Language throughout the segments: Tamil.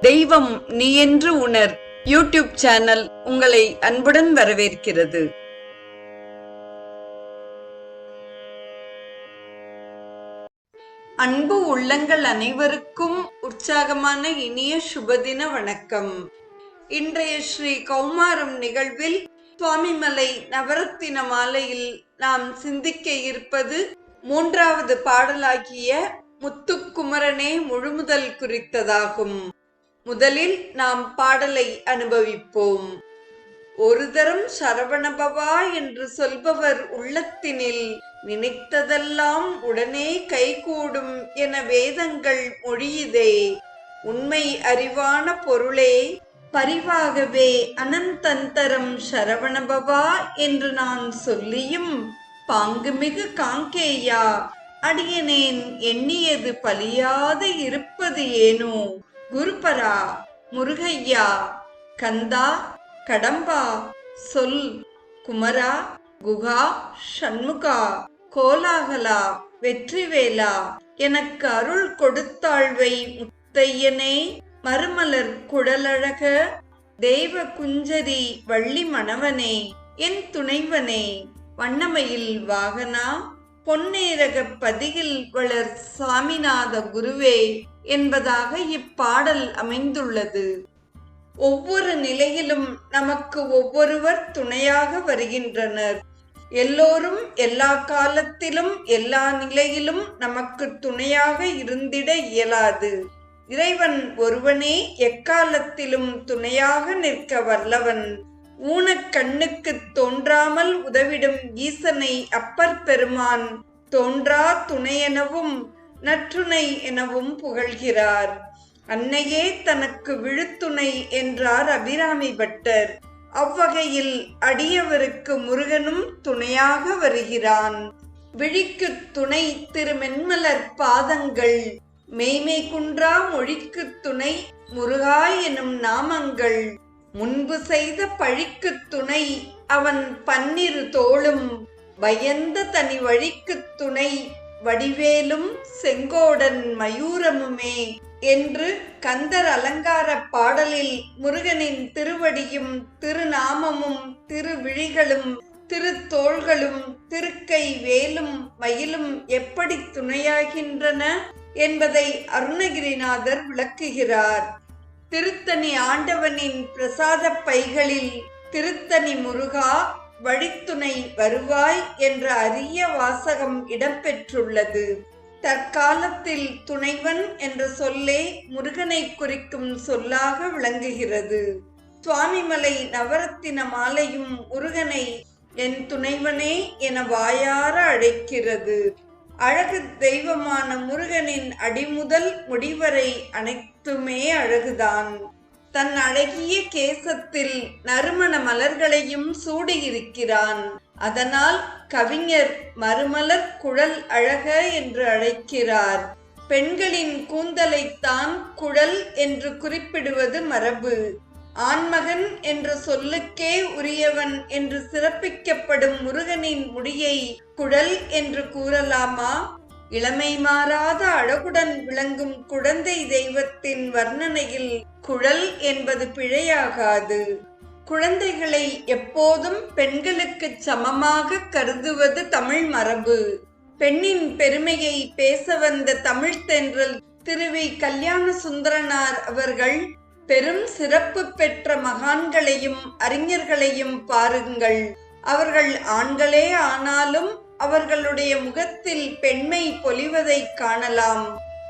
தெய்வம் நீ என்று உணர். யூடியூப் சேனல் உங்களை அன்புடன் வரவேற்கிறது. அன்பு உள்ளங்கள் அனைவருக்கும் உற்சாகமான இனிய சுபதின வணக்கம். இன்றைய ஸ்ரீ கௌமாரம் நிகழ்வில் சுவாமிமலை நவரத்தின மாலையில் நாம் சிந்திக்க இருப்பது மூன்றாவது பாடலாகிய முத்துக்குமரனே முழுமுதல் குறித்ததாகும். முதலில் நாம் பாடலை அனுபவிப்போம். ஒரு தரம் சரவணபவா என்று சொல்பவர் உள்ளத்தினில் நினைத்ததெல்லாம் உடனே கைகூடும் என வேதங்கள் மொழியுதே. உண்மை அறிவான பொருளே பரிவாகவே அனந்தந்தரம் சரவணபவா என்று நான் சொல்லியும் பாங்குமிகு காங்கேயா அடியனேன் எண்ணியது பலியாது இருப்பது ஏனோ? குருபரா முருகையா கந்தா கடம்பா சொல் குமரா குகா சண்முகா கோலாகலா வெற்றிவேலா எனக்கு அருள் கொடுத்தாழ்வை முத்தையனே மறுமலர் குடலழக தெய்வ குஞ்சரி வள்ளி மணவனே என் துணைவனே வண்ணமையில் வாகனா பொன்னேரக பதிகில் வளர் சாமிநாத குருவே என்பதாக இப்பாடல் அமைந்துள்ளது. ஒவ்வொரு நிலையிலும் நமக்கு ஒவ்வொருவர் துணையாக வருகின்றனர். எல்லோரும் எல்லா காலத்திலும் எல்லா நிலையிலும் நமக்கு துணையாக இருந்திட இயலாது. இறைவன் ஒருவனே எக்காலத்திலும் துணையாக நிற்க வல்லவன். ஊனக்கண்ணுக்கு தோன்றாமல் உதவிடும் ஈசனை அப்பர் பெருமான் தோன்றா துணையெனவும் நற்றுணை எனவும் புகழ்கிறார். அன்னையே தனக்கு விழுத்துணை என்றார் அபிராமி பட்டர். அவ்வகையில் அடியவருக்கு முருகனும் துணையாக வருகிறான். விழிக்கு துணை திருமென்மலர் பாதங்கள். மெய்மை குன்றா மொழிக்கு துணை முருகா எனும் நாமங்கள். முன்பு செய்த பழிக்கு துணை அவன் பன்னிரு தோளும் பயந்த தனி வழிக்கு துணை வடிவேலும் செங்கோடன் மயூரமுமே என்று கந்தர் அலங்கார பாடலில் முருகனின் திருவடியும் திருநாமமும் திருவிழிகளும் திருத்தோள்களும் திருக்கை வேலும் மயிலும் எப்படி துணையாகின்றன என்பதை அருணகிரிநாதர் விளக்குகிறார். திருத்தணி ஆண்டவனின் பிரசாத பைகளில் திருத்தணி முருகா வழித்துணை வருவாய் என்ற அரிய வாசகம் இடம்பெற்றுள்ளது. தற்காலத்தில் துணைவன் என்ற சொல்லே முருகனை குறிக்கும் சொல்லாக விளங்குகிறது. சுவாமிமலை நவரத்தின மாலையும் முருகனை என் துணைவனே என வாயார அழைக்கிறது. அழகு தெய்வமான முருகனின் அடிமுதல் முடிவரை அனைத்துமே அழகுதான். தன் அழகிய கேசத்தில் நறுமண மலர்களையும் சூடியிருக்கிறான். அதனால் கவிஞர் மறுமலர் குழல் அழக என்று அழைக்கிறார். பெண்களின் கூந்தலைத்தான் குழல் என்று குறிப்பிடுவது மரபு. ஆண்மகன் என்ற சொல்லுக்கே உரியவன் என்று சிறப்பிக்கப்படும் முருகனின் முடியை குழல் என்று கூறலாமா? இளமை மாறாத அழகுடன் விளங்கும் குழந்தை தெய்வத்தின் வர்ணனையில் குழல் என்பது பிழையாகாது. குழந்தைகளை எப்போதும் பெண்களுக்கு சமமாக கருதுவது தமிழ் மரபு. பெண்ணின் பெருமையை பேச வந்த தமிழ்த்தென்றல் திருவி கல்யாண சுந்தரனார் அவர்கள் பெரும் சிறப்பு பெற்ற மகான்களையும் அறிஞர்களையும் பாருங்கள். அவர்கள் ஆண்களே ஆனாலும் அவர்களுடைய முகத்தில் பெண்மை பொலிவதை காணலாம்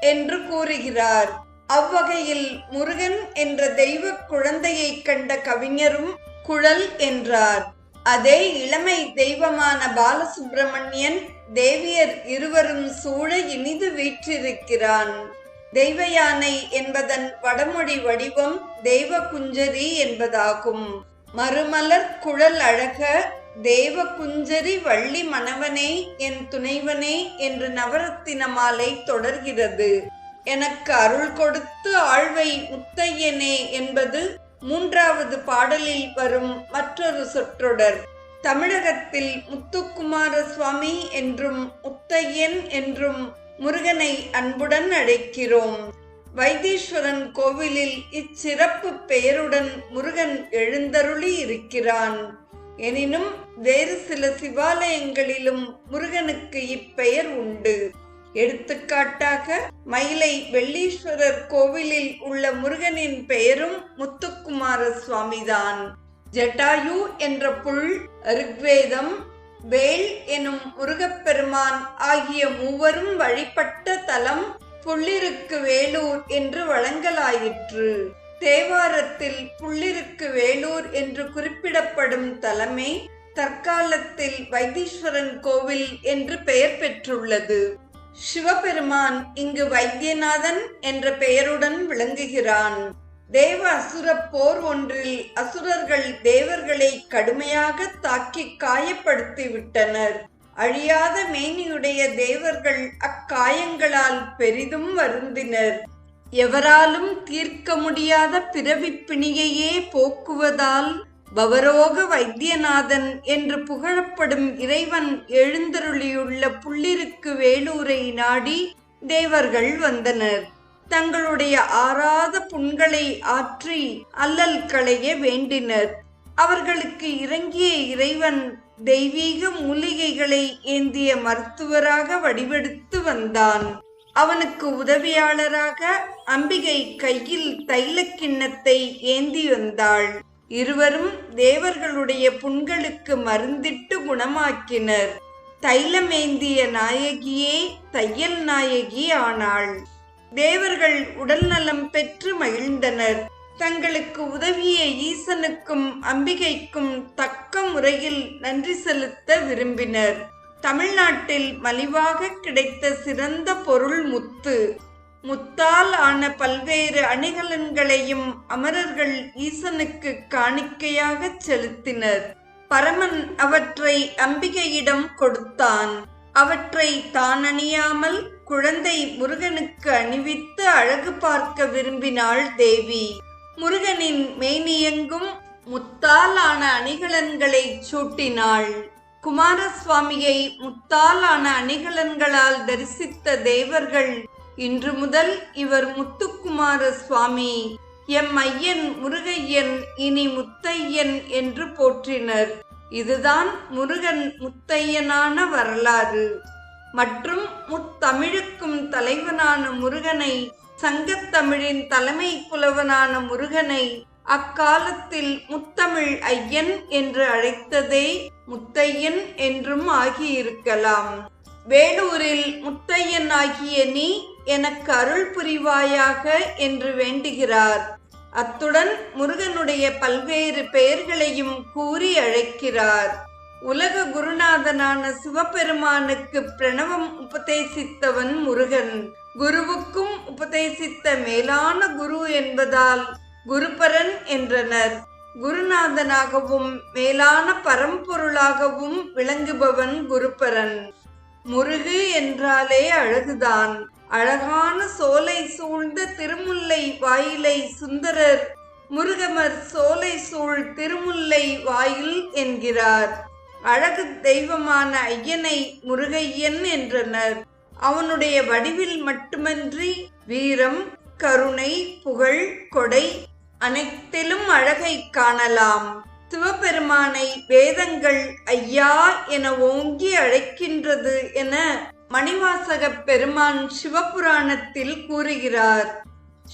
என்று கூறுகிறார். அவ்வகையில் முருகன் என்ற தெய்வ குழந்தையை கண்ட கவிஞரும் குழல் என்றார். அதே இளமை தெய்வமான பாலசுப்பிரமணியன் தேவியர் இருவரும் சூழ இனிது வீற்றிருக்கிறான். தெய்வ யானை என்பதன் வடமொழி வடிவம் தெய்வ குஞ்சரி என்பதாகும். மறுமலர் குழல் அழக தேவ குஞ்சரி வள்ளி மணவனே என் துணைவனே என்று நவரத்தின மாலை தொடர்கிறது. எனக்கு அருள் கொடுத்து ஆழ்வை முத்தையனே என்பது மூன்றாவது பாடலில் வரும் மற்றொரு சொற்றொடர். தமிழகத்தில் முத்துக்குமார சுவாமி என்றும் முத்தையன் என்றும் முருகனை அன்புடன் அழைக்கிறோம். வைத்தீஸ்வரன் கோவிலில் இச்சிறப்பு பெயருடன் முருகன் எழுந்தருளி இருக்கிறான். எனினும் வேறு சில சிவாலயங்களிலும் முருகனுக்கு இப்பெயர் உண்டு. எடுத்துக்காட்டாக மயிலை வெள்ளீஸ்வரர் கோவிலில் உள்ள முருகனின் பெயரும் முத்துக்குமார சுவாமிதான் ஜட்டாயு என்ற புல் ரிக்வேதம் வேல் எனும் முருகப்பெருமான் ஆகிய மூவரும் வழிபட்ட தலம் புள்ளிருக்கு வேலூர் என்று வழங்கலாயிற்று. தேவாரத்தில் புள்ளிருக்கு வேலூர் என்று குறிப்பிடப்படும் தலமே தற்காலத்தில் வைத்தீஸ்வரன் கோவில் என்று பெயர் பெற்றுள்ளது. சிவபெருமான் இங்கு வைத்தியநாதன் என்ற பெயருடன் விளங்குகிறான். தேவ அசுர போர் ஒன்றில் அசுரர்கள் தேவர்களை கடுமையாக தாக்கி காயப்படுத்தி விட்டனர் அழியாத மேனியுடைய தேவர்கள் அக்காயங்களால் பெரிதும் வருந்தினர். எவராலும் தீர்க்க முடியாத பிறவி பிணியையே போக்குவதால் பவரோக வைத்தியநாதன் என்று புகழப்படும் இறைவன் எழுந்தருளியுள்ள புள்ளிருக்கு வேலூரை நாடி தேவர்கள் வந்தனர். தங்களுடைய ஆறாத புண்களை ஆற்றி அல்லல் களைய வேண்டினர். அவர்களுக்கு இறங்கிய இறைவன் தெய்வீக மூலிகைகளை ஏந்திய மருத்துவராக வடிவெடுத்து வந்தான். அவனுக்கு உதவியாளராக அம்பிகை கையில் தைல கிண்ணத்தை ஏந்தி வந்தாள். இருவரும் தேவர்களுடைய புண்களுக்கு மருந்திட்டு குணமாக்கினர். தைலமேந்திய நாயகியே தையல் நாயகி ஆனாள். தேவர்கள் உடல் நலம் பெற்று மகிழ்ந்தனர். தங்களுக்கு உதவிய ஈசனுக்கும் அம்பிகைக்கும் தக்க முறையில் நன்றி செலுத்த விரும்பினர். தமிழ்நாட்டில் மலிவாக கிடைத்த சிறந்த பொருள் முத்து. முத்தால் ஆன பல்வேறு அணிகலன்களையும் அமரர்கள் ஈசனுக்கு காணிக்கையாக செலுத்தினர். பரமன் அவற்றை அம்பிகையிடம் கொடுத்தான். அவற்றை தான் அணியாமல் குழந்தை முருகனுக்கு அணிவித்து அழகு பார்க்க விரும்பினாள் தேவி. முருகனின் மேனியெங்கும் முத்தாலான அணிகலன்களை சூட்டினாள். குமாரசுவாமியை முத்தாலான அணிகலன்களால் தரிசித்த தேவர்கள் இன்று முதல் இவர் முத்துக்குமார சுவாமி எம் ஐயன் முருகையன் இனி முத்தையன் என்று போற்றினர். இதுதான் முருகன் முத்தையனான வரலாறு. மற்றும் முத்தமிழுக்கும் தலைவனான முருகனை சங்கத்தமிழின் தலைமை புலவனான முருகனை அக்காலத்தில் முத்தமிழ் ஐயன் என்று அழைத்ததே முத்தையன் என்றும் ஆகியிருக்கலாம். வேலூரில் முத்தையன் ஆகிய நீ எனக்கு அருள் புரிவாயாக என்று வேண்டுகிறார். அத்துடன் முருகனுடைய பல்வேறு பெயர்களையும் கூறி அழைக்கிறார். உலக குருநாதனான சிவபெருமானுக்கு பிரணவம் உபதேசித்தவன் முருகன். குருவுக்கும் உபதேசித்த மேலான குரு என்பதால் குருபரன் என்றனர். குருநாதனாகவும் மேலான பரம்பொருளாகவும் விளங்குபவன் குருபரன். முருகு என்றாலே அழகுதான். அழகான சோலை சூழ்ந்த திருமுல்லை வாயிலை சுந்தரர் முருகமர் சோலை சூழ் திருமுல்லை வாயில் என்கிறார். அழகு தெய்வமான ஐயனை முருகையன் என்றனர். அவனுடைய வடிவில் மட்டுமன்றி வீரம் கருணை புகழ் கொடை அனைத்திலும் அழகை காணலாம். சிவபெருமானை வேதங்கள் ஐயா என ஓங்கி அழைக்கின்றது என மணிவாசக பெருமான் சிவபுராணத்தில் கூறுகிறார்.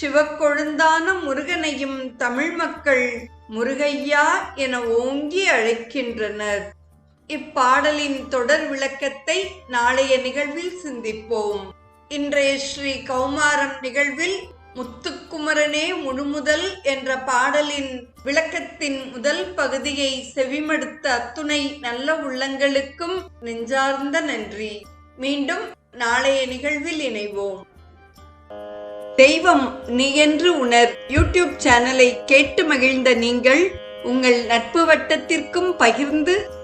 சிவக்கொழுந்தான முருகனையும் தமிழ் மக்கள் முருகையா என ஓங்கி அழைக்கின்றனர். இப்பாடலின் தொடர் விளக்கத்தை நாளைய நிகழ்வில் சிந்திப்போம். இன்றைய ஸ்ரீ கௌமாரம் நிகழ்வில் முத்துக்குமரனே முழுமுதல் என்ற பாடலின் விளக்கத்தின் முதல் பகுதியை செவிமடுத்த அத்துணை நல்ல உள்ளங்களுக்கும் நெஞ்சார்ந்த நன்றி. மீண்டும் நாளைய நிகழ்வில் இணைவோம். தெய்வம் நீ என்று உணர் யூடியூப் சேனலை கேட்டு மகிழ்ந்த நீங்கள் உங்கள் நட்பு வட்டத்திற்கும் பகிர்ந்து